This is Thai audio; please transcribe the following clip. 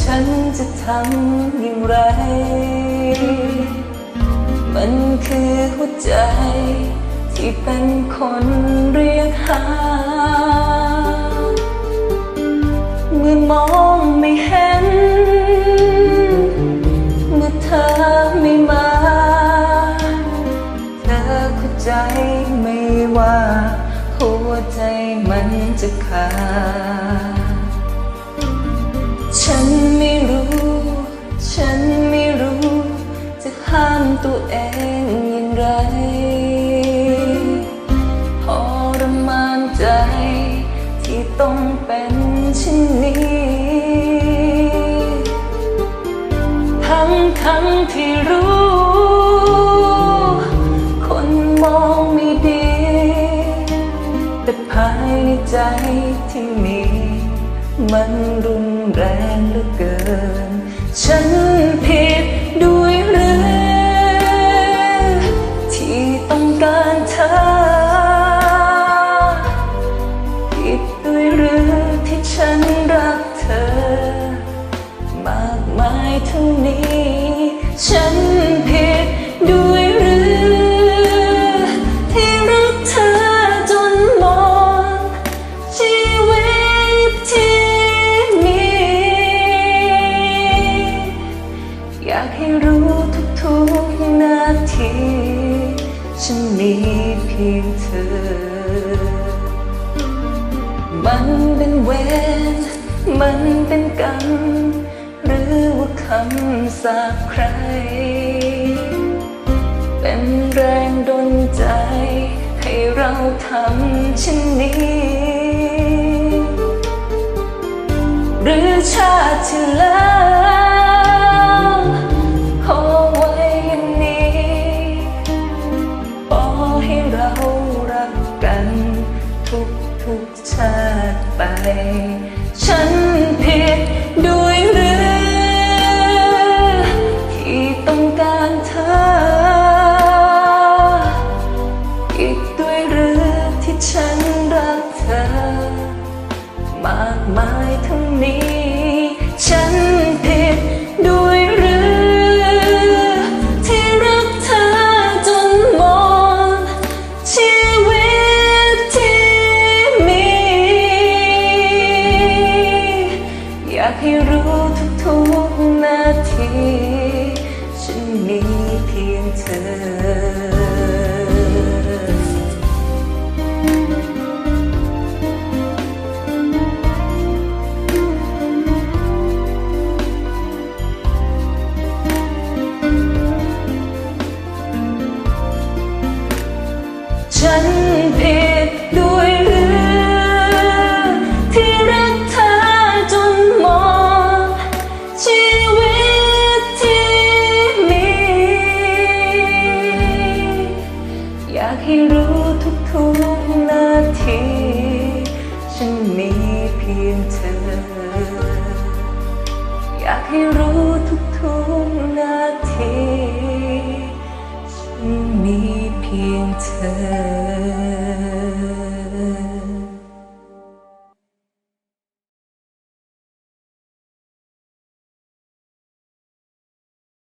ฉันจะทำอย่างไร มันคือหัวใจที่เป็นคนเรียกหา เมื่อมองไม่เห็น เมื่อเธอไม่มา เธอเข้าใจไม่ว่า หัวใจมันจะขาด ฉันไม่รู้ ฉันไม่รู้ จะห้ามตัวเองอย่างไรพอรมานใจ ที่ต้องเป็นเช่นนี้ทั้งทั้งที่รู้ คนมองไม่ดี แต่ภายในใจที่มี มันรุนแรงเหลือเกิน ฉันผิดด้วยหรือที่ต้องการเธอ ผิดด้วยหรือที่ฉันรักเธอ มากมายเท่านี้ฉัน มันเป็นเวรมันเป็นกรรม หรือว่าคำสาปใคร เป็นแรงดลใจ ให้เราทำเช่นนี้ หรือชาติที่แล้ว ไป ทุกนาที ฉันมีเพียงเธอ ให้รู้ทุกทุกนาทีฉันมีเพียงเธอ